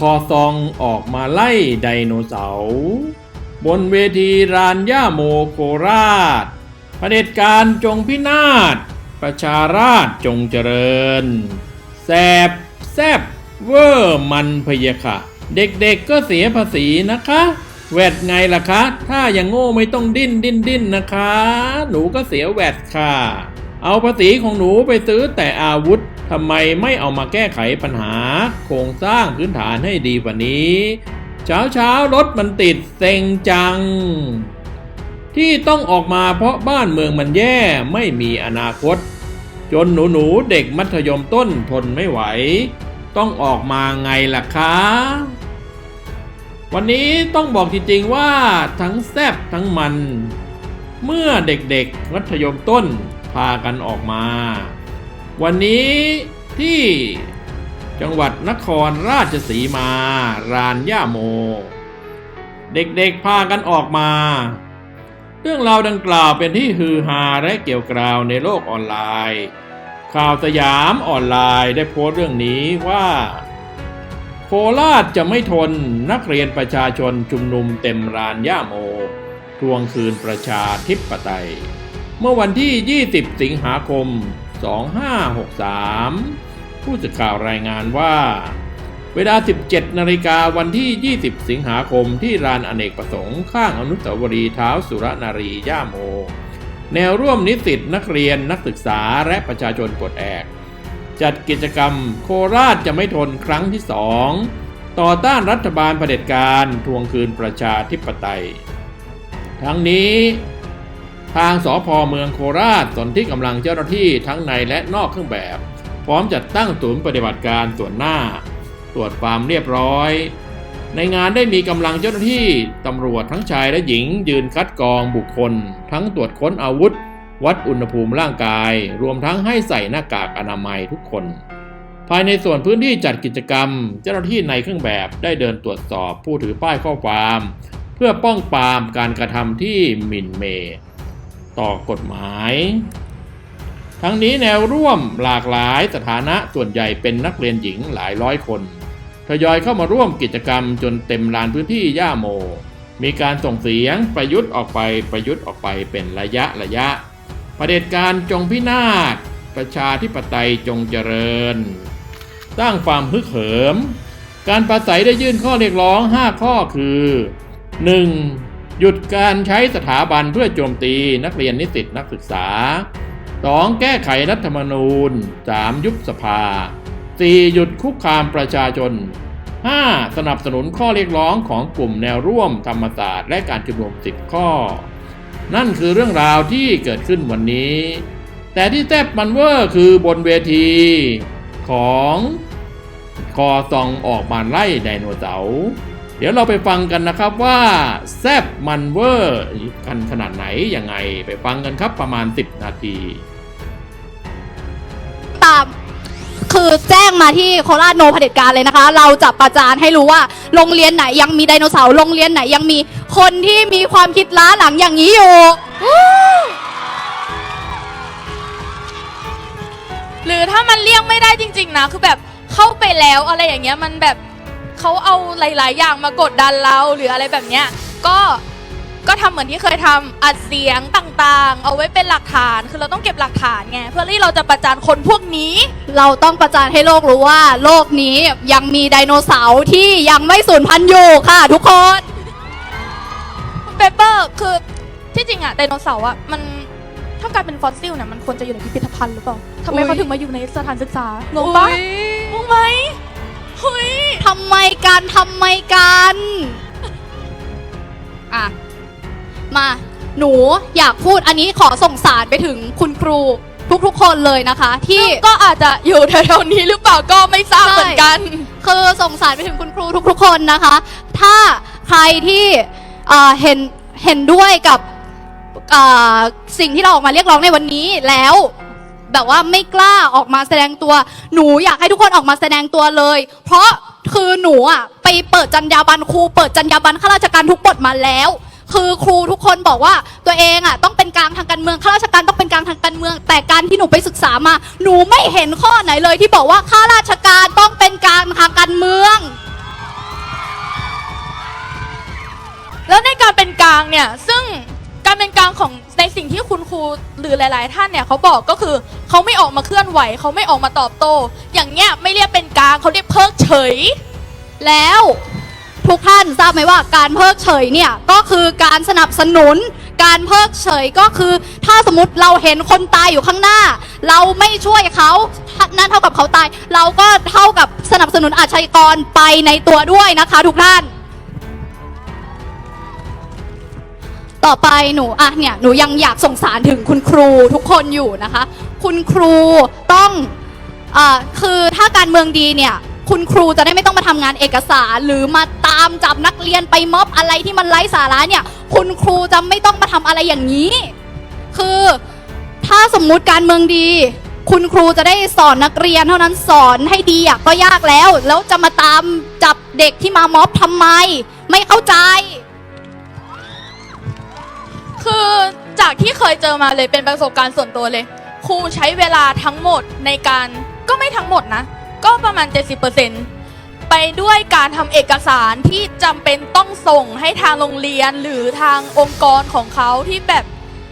คอซองออกมาไล่ไดโนเสาร์บนเวทีรานย่าโมโคราชเผด็จการจงพินาศ ประชาราชจงเจริญ แสบแซบเวอร์มันพยะค่ะ เด็กๆก็เสียภาษีนะคะ แวดไงล่ะคะ ถ้าอย่างโง่ไม่ต้องดิ้นดิ้นดิ้นนะคะ หนูก็เสียแวดค่ะ เอาภาษีของหนูไปซื้อแต่อาวุธ ทำไมไม่เอามาแก้ไขปัญหาโครงสร้างพื้นฐานให้ดีกว่านี้ เช้าเช้ารถมันติดเซ็งจัง ที่ต้องออกมาเพราะบ้านเมืองมันแย่ไม่มีอนาคต จนหนูหนูเด็กมัธยมต้นทนไม่ไหว ต้องออกมาไงล่ะคะวันนี้ต้องบอกจริงๆว่าทั้งแซบทั้งมัน เมื่อเด็กๆมัธยมต้นพากันออกมา วันนี้ที่จังหวัดนครราชสีมา รานย่าโม เด็กๆพากันออกมา เรื่องราวดังกล่าวเป็นที่ฮือฮาและเกี่ยวกราวในโลกออนไลน์ ข่าวสยามออนไลน์ได้โพสต์เรื่องนี้ว่าโคราชจะไม่ทนนักเรียนประชาชนชุมนุมเต็มรานย่าโม ทวงคืนประชาธิปไตย เมื่อวันที่ 20 สิงหาคม 2563 ผู้สื่อข่าวรายงานว่า เวลา 17 นาฬิกาวันที่ 20 สิงหาคมที่ลานอเนกประสงค์ข้างอนุสาวรีย์เท้าสุรนารีย่าโม แนวร่วมนิสิตนักเรียนนักศึกษาและประชาชนปลดแอก จัดกิจกรรมโคราชจะไม่ทนครั้งที่สองต่อต้านรัฐบาลเผด็จการทวงคืนประชาธิปไตย ทั้งนี้ ทางสพเมืองโคราชสนที่กำลังเจ้าหน้าที่ทั้งในและนอกเครื่องแบบ พร้อมจัดตั้งศูนย์ปฏิบัติการส่วนหน้า ตรวจความเรียบร้อย ในงานได้มีกำลังเจ้าหน้าที่ตำรวจทั้งชายและหญิง ยืนคัดกรองบุคคล ทั้งตรวจค้นอาวุธ วัดอุณหภูมิร่างกาย รวมทั้งให้ใส่หน้ากากอนามัยทุกคน ภายในส่วนพื้นที่จัดกิจกรรม เจ้าหน้าที่ในเครื่องแบบได้เดินตรวจสอบผู้ถือป้ายข้อความ เพื่อป้องปรามการกระทำที่หมิ่นเหม ต่อกฎหมาย ทั้งนี้แนวร่วมหลากหลายสถานะส่วนใหญ่เป็นนักเรียนหญิงหลายร้อยคนทยอยเข้ามาร่วมกิจกรรมจนเต็มลานพื้นที่ย่าโม มีการส่งเสียงประยุทธ์ออกไปประยุทธ์ออกไปเป็นระยะระยะะเผด็จการจงพินาศประชาธิปไตยจงเจริญ สร้างความฮึกเหิม การประสัยได้ยื่นข้อเรียกร้อง 5 ข้อคือ 1. หยุดการใช้สถาบันเพื่อโจมตีนักเรียนนิสิตนักศึกษา 2. แก้ไขรัฐธรรมนูญ 3. ยุบสภา 4. หยุดคุกคามประชาชน 5. สนับสนุนข้อเรียกร้องของกลุ่มแนวร่วมธรรมศาสตร์และการชุมนุม10 ข้อ นั่นคือเรื่องราวที่เกิดขึ้นวันนี้ แต่ที่แทบมันเวอร์คือบนเวทีของคอซองออกมาไล่ไดโนเสาร์ ดี๋ยวเราไปฟังกันนะครับว่าแซบมันเวอร์กันขนาดไหนยังไงไปฟังกันครับประมาณ 10 นาทีตามคือแจ้งมาที่โคราชโนเผด็จการเลยนะคะ เราจะประจานให้รู้ว่าโรงเรียนไหนยังมีไดโนเสาร์โรงเรียนไหนยังมีคนที่มีความคิดล้าหลังอย่างนี้อยู่หรือถ้ามันเลี่ยงไม่ได้จริง ๆ นะ คือแบบเข้าไปแล้วอะไรอย่างเงี้ยมันแบบ เขาเอาหลาย ๆ อย่างมากดดันเราหรืออะไรแบบเนี้ยก็ก็ทำเหมือนที่เคยทำอัดเสียงต่างๆ เอาไว้เป็นหลักฐานคือเราต้องเก็บหลักฐานไงเพื่อที่เราจะประจานคนพวกนี้ เราต้องประจานให้โลกรู้ว่า โลกนี้ยังมีไดโนเสาร์ที่ยังไม่สูญพันธุ์อยู่ค่ะ ทุกคนเปเปอร์คือที่จริงอะไดโนเสาร์อะมันถ้ากลายเป็นฟอสซิลเนี่ยมันควรจะอยู่ในพิพิธภัณฑ์หรือเปล่าทำไมอุ๊ยเขาถึงมาอยู่ในสถานศึกษางงปะงงไหม เฮ้ยทำไมกันทำไมกัน อะ มาหนูอยากพูดอันนี้ขอส่งสารไปถึงคุณครูทุกๆคนเลยนะคะ ที่ก็อาจจะอยู่แถวๆนี้หรือเปล่าก็ไม่ทราบเหมือนกัน คือส่งสารไปถึงคุณครูทุกๆคนนะคะ ถ้าใครที่เอ่อเห็นเห็นด้วยกับเอ่อสิ่งที่เราออกมาเรียกร้องในวันนี้แล้ว แบบว่าไม่กล้าออกมาแสดงตัว หนูอยากให้ทุกคนออกมาแสดงตัวเลย เพราะคือหนูอะไปเปิดจรรยาบรรณครูเปิดจรรยาบรรณข้าราชการทุกบทมาแล้ว คือครูทุกคนบอกว่าตัวเองอะต้องเป็นกลางทางการเมืองข้าราชการต้องเป็นกลางทางการเมือง แต่การที่หนูไปศึกษามา หนูไม่เห็นข้อไหนเลย ที่บอกว่าข้าราชการต้องเป็นกลางทางการเมือง แล้วในการเป็นกลางเนี่ยซึ่ง การเป็นกลางของในสิ่งที่คุณครูหรือหลาย ๆ ท่านเนี่ยเขาบอกก็คือเขาไม่ออกมาเคลื่อนไหวเขาไม่ออกมาตอบโต้ อย่างเงี้ยไม่เรียกเป็นกลางเขาเรียกเพิกเฉย แล้วทุกท่านทราบไหมว่าการเพิกเฉยเนี่ยก็คือการสนับสนุน การเพิกเฉยก็คือ ถ้าสมมติเราเห็นคนตายอยู่ข้างหน้า เราไม่ช่วยเขานั่นเท่ากับเขาตาย เราก็เท่ากับสนับสนุนอาชญากรไปในตัวด้วยนะคะ ทุกท่าน ต่อไปหนูอะเนี่ยหนูยังอยากส่งสารถึงคุณครูทุกคนอยู่นะคะ คุณครูต้องอ่าคือถ้าการเมืองดีเนี่ยคุณครูจะได้ไม่ต้องมาทำงานเอกสาร หรือมาตามจับนักเรียนไปม็อบอะไรที่มันไร้สาระเนี่ย คุณครูจะไม่ต้องมาทำอะไรอย่างนี้ คือถ้าสมมุติการเมืองดี คุณครูจะได้สอนนักเรียนเท่านั้นสอนให้ดีอะก็ยากแล้ว แล้วจะมาตามจับเด็กที่มาม็อบทำไม ไม่เข้าใจ คือจากที่เคยเจอมาเลยเป็นประสบการณ์ส่วนตัวเลย ครูใช้เวลาทั้งหมดในการก็ไม่ทั้งหมดนะ ก็ประมาณ 70%ไปด้วยการทำเอกสารที่จำเป็นต้องส่งให้ทางโรงเรียนหรือทางองค์กรของเขาที่แบบ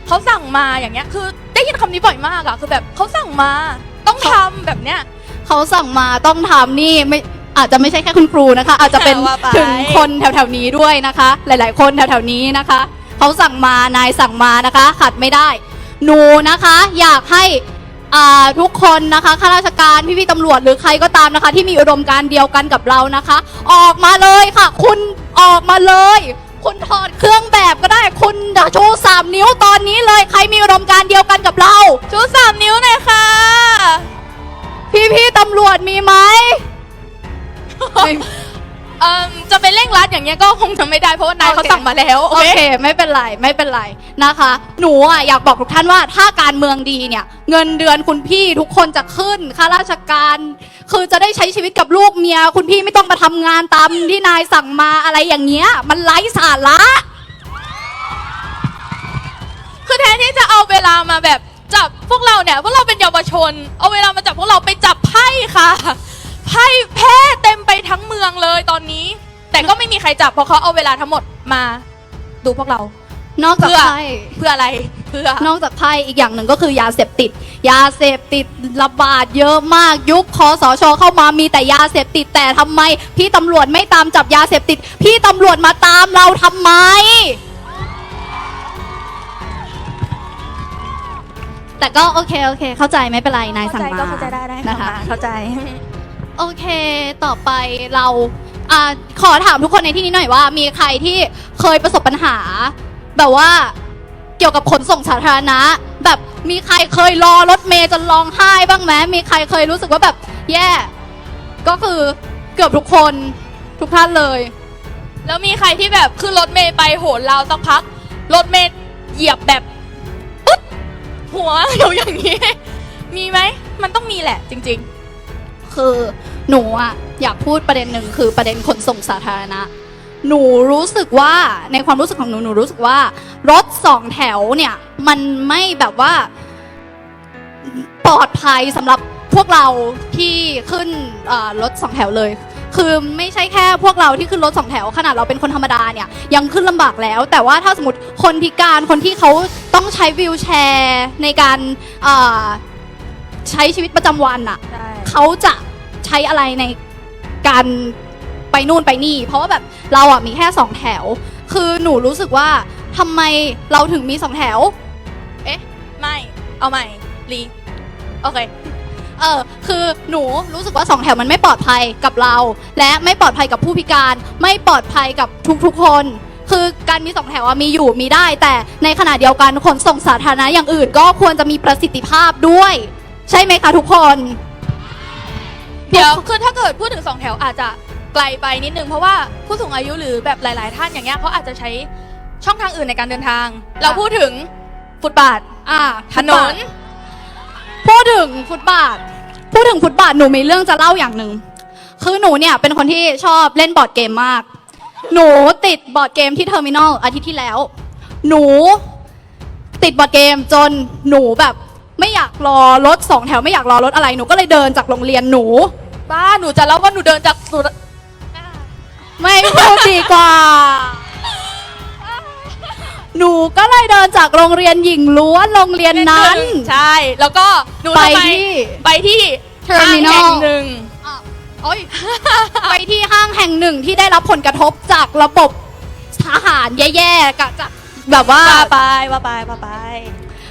เขาสั่งมาอย่างเงี้ย คือได้ยินคำนี้บ่อยมากอะคือแบบเขาสั่งมาต้องทำแบบเนี้ยเขาสั่งมาต้องทำนี่ไม่อาจจะไม่ใช่แค่คุณครูนะคะ อาจจะเป็นว่าไปถึงคนแถวๆนี้ด้วยนะคะ หลาย ๆ คนแถวๆนี้นะคะ เขาสั่งมานายสั่งมานะคะ ขัดไม่ได้ หนูนะคะ อยากให้ทุกคนนะคะข้าราชการพี่ๆตำรวจหรือใครก็ตามนะคะ ที่มีอุดมการเดียวกันกับเรานะคะ ออกมาเลยค่ะ คุณออกมาเลย คุณถอดเครื่องแบบก็ได้คุณชูสามนิ้วตอนนี้เลยใครมีอุดมการเดียวกันกับเราชูสามนิ้วหน่อยค่ะ พี่ๆตำรวจมีไหมไม่ เอ่มจะไปเร่งรัดอย่างเงี้ยก็คงจะไม่ได้เพราะว่านายเขาสั่งมาแล้วโอเคไม่เป็นไรไม่เป็นไรนะคะ หนูอะอยากบอกทุกท่านว่าถ้าการเมืองดีเนี่ย เงินเดือนคุณพี่ทุกคนจะขึ้นข้าราชการ คือจะได้ใช้ชีวิตกับลูกเมีย คุณพี่ไม่ต้องมาทำงานตามที่นายสั่งมาอะไรอย่างเงี้ย มันไร้สาระ คือแทนที่จะเอาเวลามาแบบจับพวกเราเนี่ยพวกเราเป็นเยาวชน เอาเวลามาจับพวกเราไปจับไพ่ค่ะ ไพ่แพ้เต็มไปทั้งเมืองเลยตอนนี้ แต่ก็ไม่มีใครจับเพราะเขาเอาเวลาทั้งหมดมาดูพวกเรา นอกจากเพื่อไพ่เพื่ออะไรเพื่อ นอกจากไพ่อีกอย่างหนึ่งก็คือยาเสพติด ยาเสพติดระบาดเยอะมากยุคคอสชเข้ามามีแต่ยาเสพติดแต่ทำไม พี่ตำรวจไม่ตามจับยาเสพติด พี่ตำรวจมาตามเราทำไม แต่ก็โอเคโอเค เข้าใจไม่เป็นไรนายสั่งมาก็เข้าใจได้ได้นะคะ เข้าใจ โอเค ต่อไปเราอาขอถามทุกคนในที่นี้หน่อยว่า มีใครที่เคยประสบปัญหา แบบว่าเกี่ยวกับขนส่งสาธารณะ แบบมีใครเคยรอรถเมย์จนร้องไห้บ้างไหมมีใครเคยรู้สึกว่าแบบแย่ ก็คือเกือบทุกคนทุกท่านเลย แล้วมีใครที่แบบขึ้นรถเมย์ไปโหนราสักพัก รถเมย์เหยียบแบบปึ๊ดหัวอยู่อย่างนี้ มีไหมมันต้องมีแหละจริงคือ หนูอะอยากพูดประเด็นหนึ่งคือประเด็นขนส่งสาธารณะ หนูรู้สึกว่าในความรู้สึกของหนูหนูรู้สึกว่ารถสองแถวเนี่ยมันไม่แบบว่าปลอดภัยสำหรับพวกเราที่ขึ้นเอ่อรถสองแถวเลย คือไม่ใช่แค่พวกเราที่ขึ้นรถสองแถวขนาดเราเป็นคนธรรมดาเนี่ยยังขึ้นลำบากแล้ว แต่ว่าถ้าสมมติคนพิการคนที่เขาต้องใช้วิวแชร์ในการเอ่อใช้ชีวิตประจำวันอะๆใช่เขาจะ ใช้อะไรในการไปนู่นไปนี่ เพราะว่าแบบเราอะมีแค่สองแถว คือหนูรู้สึกว่าทำไมเราถึงมีสองแถวไม่ เอาใหม่ รี โอเค เออ คือหนูรู้สึกว่าสองแถวมันไม่ปลอดภัยกับเรา และไม่ปลอดภัยกับผู้พิการ ไม่ปลอดภัยกับทุกๆคน คือการมีสองแถวอะมีอยู่มีได้ แต่ในขณะเดียวกันขนส่งสาธารณะอย่างอื่น ก็ควรจะมีประสิทธิภาพด้วย ใช่ไหมคะทุกคน เดี๋ยวคือถ้าเกิดพูดถึงสองแถวอาจจะไกลไปนิดนึงเพราะว่าผู้สูงอายุหรือแบบหลาย ๆ ท่านอย่างเงี้ยเขาอาจจะใช้ช่องทางอื่นในการเดินทาง เราพูดถึงฟุตบาทอ่าถนน พูดถึงฟุตบาท พูดถึงฟุตบาทหนูมีเรื่องจะเล่าอย่างหนึ่งคือหนูเนี่ยเป็นคนที่ชอบเล่นบอร์ดเกมมาก หนูติดบอร์ดเกมที่เทอร์มินอลอาทิตย์ที่แล้ว หนูติดบอร์ดเกมจนหนูแบบไม่อยากรอรถสองแถวไม่อยากรอรถอะไรหนูก็เลยเดินจากโรงเรียนหนู บ้าหนูจะเล่าว่าหนูเดินจากสุดไม่พูดดีกว่า หนูก็เลยเดินจากโรงเรียนหญิงล้วนโรงเรียนนั้น ใช่ แล้วก็หนูไปทำมที่ไปที่ Terminal ห้างแห่งหนึ่งอะโอ้ยไปที่ห้างแห่งหนึ่งที่ได้รับผลกระทบจากระบบทหารแย่ๆกับจากแบบว่าว่าไปว่าไปว่าไป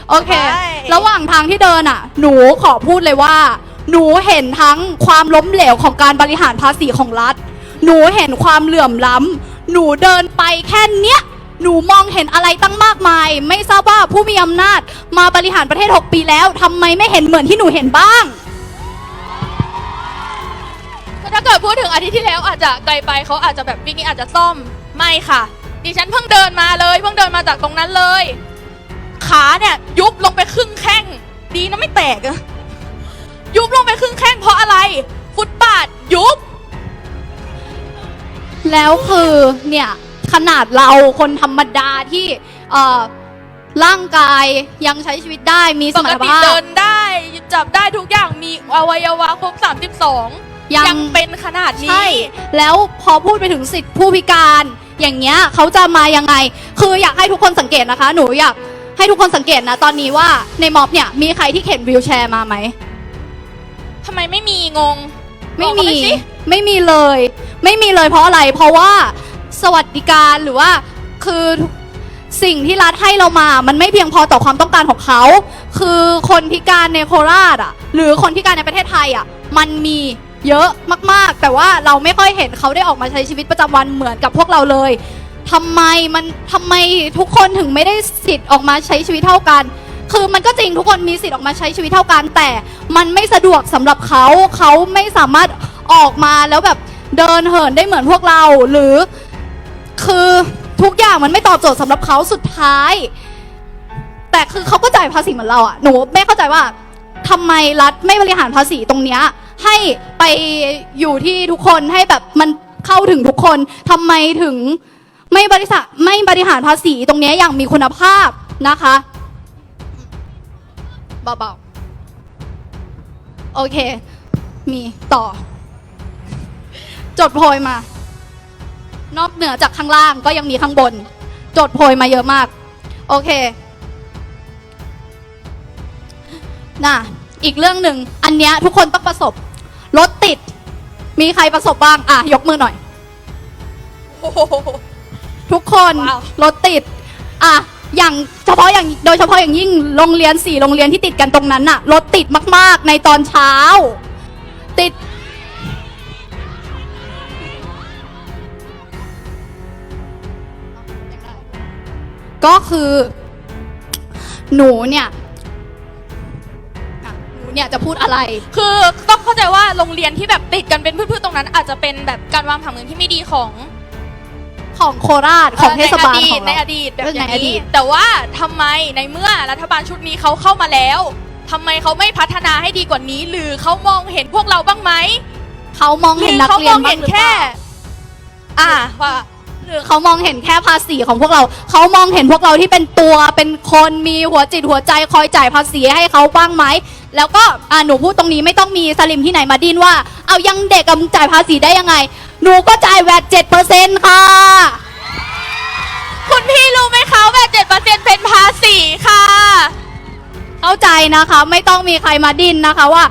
โอเคไประหว่างทางที่เดินอะ หนูขอพูดเลยว่า หนูเห็นทั้งความล้มเหลวของการบริหารภาษีของรัฐ หนูเห็นความเหลื่อมล้ำ หนูเดินไปแค่เนี้ย หนูมองเห็นอะไรตั้งมากมาย ไม่ทราบว่าผู้มีอำนาจมาบริหารประเทศ 6 ปีแล้วทำไมไม่เห็นเหมือนที่หนูเห็นบ้าง ถ้าเกิดพูดถึงอาทิตย์ที่แล้วอาจจะไกลไปเขาอาจจะแบบวิกนี้อาจจะซ่อมไม่ค่ะ ดิฉันเพิ่งเดินมาเลย เพิ่งเดินมาจากตรงนั้นเลย ขาเนี่ยยุบลงไปครึ่งแข้ง ดีนะไม่แตกอะ ยุบลงไปครึ่งแข้งเพราะอะไร ฟุตบาทยุบ แล้วคือเนี่ยขนาดเราคนธรรมดาที่เอ่อร่างกายยังใช้ชีวิตได้มีสปมรกรถติภาเดิพนได้จับได้ทุกอย่างมีอวัยวะครบ32 ยัง ยังเป็นขนาดใช่นี้แล้วพอพูดไปถึงสิทธิผู้พิการ อย่างเงี้ยเขาจะมายังไง คืออยากให้ทุกคนสังเกตนะคะ หนูอยากให้ทุกคนสังเกตนะ ตอนนี้ว่าในม็อบเนี่ยมีใครที่เข็นวีลแชร์มาไหมทำไมไม่มีงงไม่บอกเขามี ปสิไม่มีเลย ไม่มีเลยเพราะอะไร เพราะว่าสวัสดิการหรือว่าคือสิ่งที่รัฐให้เรามา มันไม่เพียงพอต่อความต้องการของเขา คือคนพิการในโคราชอะ หรือคนพิการในประเทศไทยอะ มันมีเยอะมากๆ แต่ว่าเราไม่ค่อยเห็นเขาได้ออกมาใช้ชีวิตประจำวันเหมือนกับพวกเราเลยทำไมมันทำไมทุกคนถึงไม่ได้สิทธิ์ออกมาใช้ชีวิตเท่ากัน คือมันก็จริงทุกคนมีสิทธิ์ออกมาใช้ชีวิตเท่ากัน แต่มันไม่สะดวกสำหรับเขาเขาไม่สามารถออกมาแล้วแบบเดินเหินได้เหมือนพวกเราหรือ คือทุกอย่างมันไม่ตอบโจทย์สำหรับเขาสุดท้าย แต่คือเขาก็จ่ายภาษีเหมือนเราอะหนูไม่เข้าใจว่าทำไมรัฐไม่บริหารภาษีตรงเนี้ยให้ไปอยู่ที่ทุกคนให้แบบมันเข้าถึงทุกคนทำไมถึงไม่บริษัทไม่บริหารภาษีตรงเนี้ยอย่างมีคุณภาพนะคะ เบาๆ โอเค มีต่อ จดโพยมา นอกเหนือจากข้างล่างก็ยังมีข้างบน จดโพยมาเยอะมาก โอเคน่ะอีกเรื่องหนึ่งอันเนี้ยทุกคนต้องประสบ รถติด มีใครประสบบ้าง อะ ยกมือหน่อยโอ้โหทุกคนว้าวรถติด อะ อย่างเฉพาะอย่างโดยเฉพาะอย่างยิ่งโรงเรียนสี่โรงเรียนที่ติดกันตรงนั้นน่ะรถติดมาก ๆ ในตอนเช้า ติด ก็คือ หนูเนี่ยหนูเนี่ยจะพูดอะไร คือต้องเข้าใจว่าโรงเรียนที่แบบติดกันเป็นพืชๆตรงนั้น อาจจะเป็นแบบการวางผังเมืองที่ไม่ดีของ ของโคราชของเทศบาลในอดีขตองในเราอดีตแบบเอออย่างในอดีนี้ตแต่ว่าทำไมในเมื่อรัฐบาลชุดนี้เขาเข้ามาแล้วทำไมเขาไม่พัฒนาให้ดีกว่านี้ หรือเขามองเห็นพวกเราบ้างไหมเขามองหรืเห็นอนักเขาเรีมยอนงบ้าเห็งนหรือเปแค่ล่าอ่าว่าหรือเขามองเห็นแค่ภาษีของพวกเรา เขามองเห็นพวกเราที่เป็นตัวเป็นคนมีหัวจิตหัวใจคอยจ่ายภาษีให้เขาบ้างไหม แล้วก็อ่าหนูพูดตรงนี้ไม่ต้องมีสลิมที่ไหนมาดิ้นว่า เอายังเด็กกับมึงจ่ายภาษีได้ยังไงห นูก็จ่ายแวดเจ็ดเปอร์เซ็นต์ค่ะ คุณพี่รู้ไหมคะว่าเจ็ดเปอร์เซ็นเป็นภาษีค่ะ เข้าใจนะคะ ไม่ต้องมีใครมาดิ้นนะคะว่า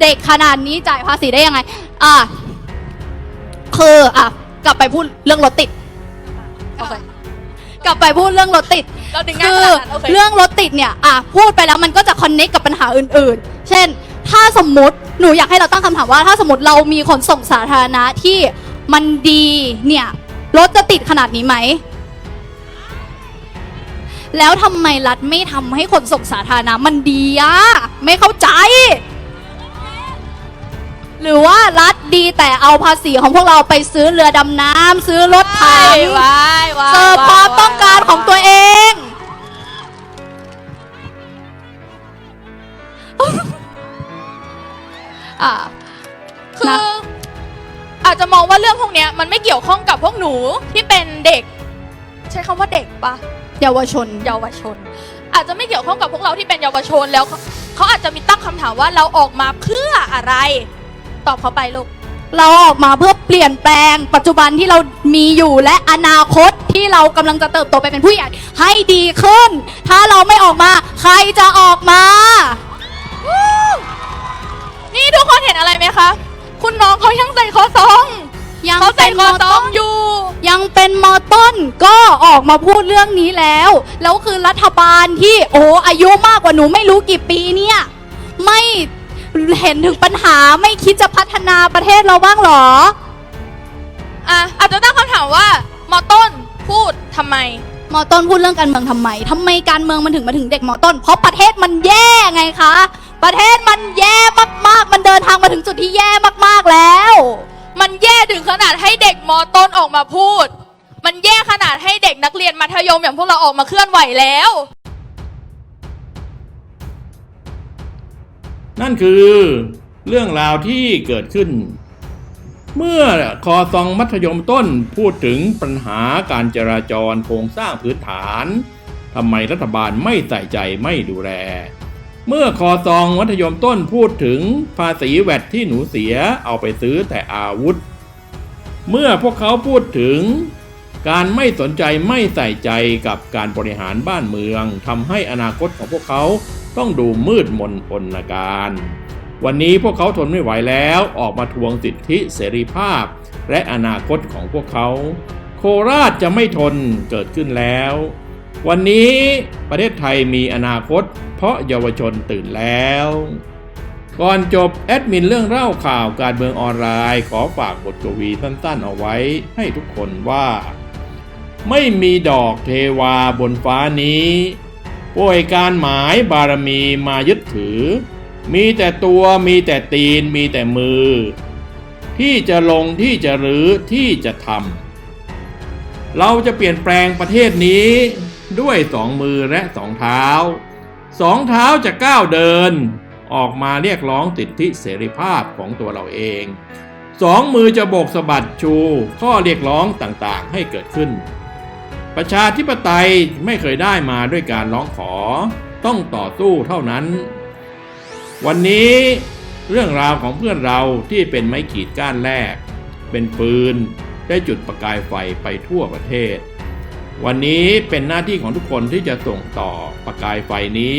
เด็กขนาดนี้จ่ายภาษีได้ยังไง อะคืออะกลับไปพูดเรื่องรถติดโอเคกลับไปพูดเรื่องรถติดเราดึงง่ายคืขอนาดนั้นโอเค เรื่องรถติดเนี่ยอะพูดไปแล้วมันก็จะคอนเน็กกับปัญหาอื่นๆ เช่น ถ้าสมมติหนูอยากให้เราตั้งคำถามว่า ถ้าสมมติเรามีขนส่งสาธารณะที่ มันดีเนี่ยรถจะติดขนาดนี้ไหม แล้วทำไมรัฐไม่ทำให้ขนส่งสาธารณะมันดีอะไม่เข้าใจ หรือว่ารัฐดีแต่เอาภาษีของพวกเราไปซื้อเรือดำน้ำซื้อรถไถว้ายว้ายเสิร์ฟความต้องการของตัวเองอ่าคือนะ อาจจะมองว่าเรื่องพวกเนี้ยมันไม่เกี่ยวข้องกับพวกหนูที่เป็นเด็ก ใช้คำว่าเด็กปะเยาวชน เยาวชน อาจจะไม่เกี่ยวข้องกับพวกเราที่เป็นเยาวชนแล้วเขาเขาอาจจะมีตั้งคำถามว่าเราออกมาเพื่ออะไร ตอบเขาไปลูก เราออกมาเพื่อเปลี่ยนแปลงปัจจุบันที่เรามีอยู่และอนาคตที่เรากำลังจะเติบโตไปเป็นผู้ใหญ่ให้ดีขึ้น ถ้าเราไม่ออกมา ใครจะออกมา นี่ทุกคนเห็นอะไรไหมคะ คุณน้องเขายังใส่คอซองยังเขาใส่เป็นคมออซต้อนงอยู่ ยังเป็นมอต้นก็ออกมาพูดเรื่องนี้แล้ว แล้วคือรัฐบาลที่โอ้อายุมากกว่าหนูไม่รู้กี่ปีเนี่ยไม่เห็นถึงปัญหาไม่คิดจะพัฒนาประเทศเราบ้างเหรออะอาจจะตั้งคำถามว่ามอต้นพูดทำไมมอต้นพูดเรื่องการเมืองทำไมทำไมการเมืองมันถึงมาถึงเด็กมอต้น เพราะประเทศมันแย่ไงคะ ประเทศมันแย่มากๆ มันเดินทางมาถึงจุดที่แย่มากๆแล้ว มันแย่ถึงขนาดให้เด็กมอต้นออกมาพูด มันแย่ขนาดให้เด็กนักเรียนมัธยมอย่างพวกเราออกมาเคลื่อนไหวแล้ว นั่นคือเรื่องราวที่เกิดขึ้น เมื่อคอซองมัธยมต้นพูดถึงปัญหาการจราจรโครงสร้างพื้นฐานทำไมรัฐบาลไม่ใส่ใจไม่ดูแล เมื่อคอซองมัธยมต้นพูดถึงภาษีแวดที่หนูเสียเอาไปซื้อแต่อาวุธ เมื่อพวกเขาพูดถึง การไม่สนใจไม่ใส่ใจกับการบริหารบ้านเมืองทำให้อนาคตของพวกเขาต้องดูมืดมนอนการ วันนี้พวกเขาทนไม่ไหวแล้วออกมาทวงสิทธิเสรีภาพ และอนาคตของพวกเขา โคราชจะไม่ทนเกิดขึ้นแล้ว วันนี้ประเทศไทยมีอนาคต เพราะเยาวชนตื่นแล้ว ก่อนจบแอดมินเรื่องเล่าข่าวการเมืองออนไลน์ ขอฝากบทกวีสั้นๆ เอาไว้ให้ทุกคนว่า ไม่มีดอกเทวาบนฟ้านี้ป่วยการหมายบารมีมายึดถือ มีแต่ตัวมีแต่ตีนมีแต่มือ ที่จะลงที่จะรื้อที่จะทำเราจะเปลี่ยนแปลงประเทศนี้ ด้วยสองมือและสองเท้า สองเท้าจะก้าวเดิน ออกมาเรียกร้องสิทธิเสรีภาพของตัวเราเอง สองมือจะโบกสะบัดชูข้อเรียกร้องต่างๆให้เกิดขึ้น ประชาธิปไตยไม่เคยได้มาด้วยการร้องขอ ต้องต่อสู้เท่านั้น วันนี้เรื่องราวของเพื่อนเราที่เป็นไม้ขีดก้านแรก เป็นปืนได้จุดประกายไฟไปทั่วประเทศ วันนี้เป็นหน้าที่ของทุกคนที่จะส่งต่อประกายไฟนี้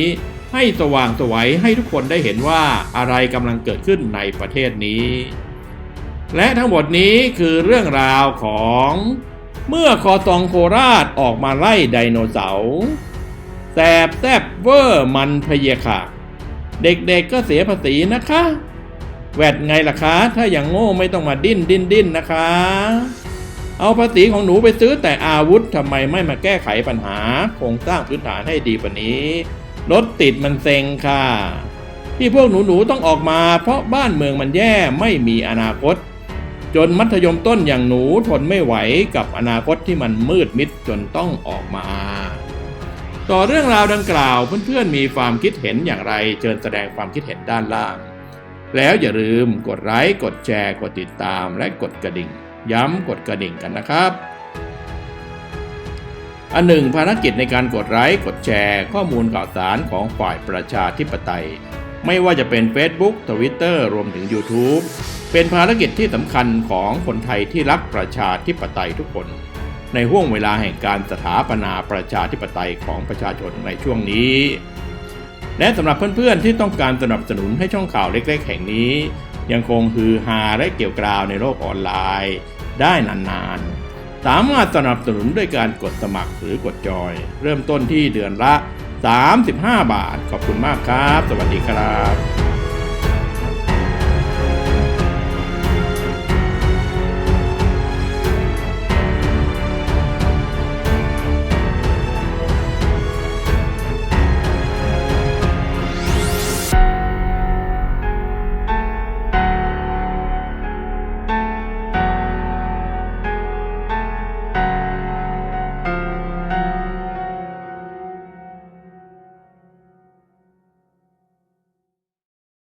ให้สว่างสวัยให้ทุกคนได้เห็นว่าอะไรกำลังเกิดขึ้นในประเทศนี้ และทั้งหมดนี้คือเรื่องราวของเมื่อคอตองโคราชออกมาไล่ไดโนเสาร์แสบแซบเวอร์มันพเยค่ะ เด็กๆก็เสียภาษีนะคะ แวดไงล่ะคะ ถ้าอย่างโง่ไม่ต้องมาดิ้นดิ้นดิ้นนะคะ เอาภาษีของหนูไปซื้อแต่อาวุธทำไมไม่มาแก้ไขปัญหาโครงสร้างพื้นฐานให้ดีกว่านี้รถติดมันเซ็งค่ะ ที่พวกหนูๆต้องออกมาเพราะบ้านเมืองมันแย่ไม่มีอนาคต จนมัธยมต้นอย่างหนูทนไม่ไหวกับอนาคตที่มันมืดมิดจนต้องออกมา ต่อเรื่องราวดังกล่าวเพื่อนๆมีความคิดเห็นอย่างไรเชิญแสดงความคิดเห็นด้านล่าง แล้วอย่าลืมกดไลค์กดแชร์ กดติดตามและกดกระดิ่ง ย้ำกดกระดิ่งกันนะครับอันหนึ่งภารกิจในการกดไลค์กดแชร์ ข้อมูลข่าวสารของฝ่ายประชาธิปไตย ไม่ว่าจะเป็น Facebook Twitter รวมถึง YouTube เป็นภารกิจที่สำคัญของคนไทยที่รักประชาธิปไตยทุกคน ในห่วงเวลาแห่งการสถาปนาประชาธิปไตยของประชาชนในช่วงนี้ และสำหรับเพื่อนๆที่ต้องการสนับสนุนให้ช่องข่าวเล็ก ๆ แห่งนี้ ยังคงฮือฮาและเกี่ยวกราวในโลกออนไลน์ ได้นานๆ สามารถสนับสนุนด้วยการกดสมัครหรือกดจอย เริ่มต้นที่เดือนละ 35 บาท ขอบคุณมากครับ สวัสดีครับ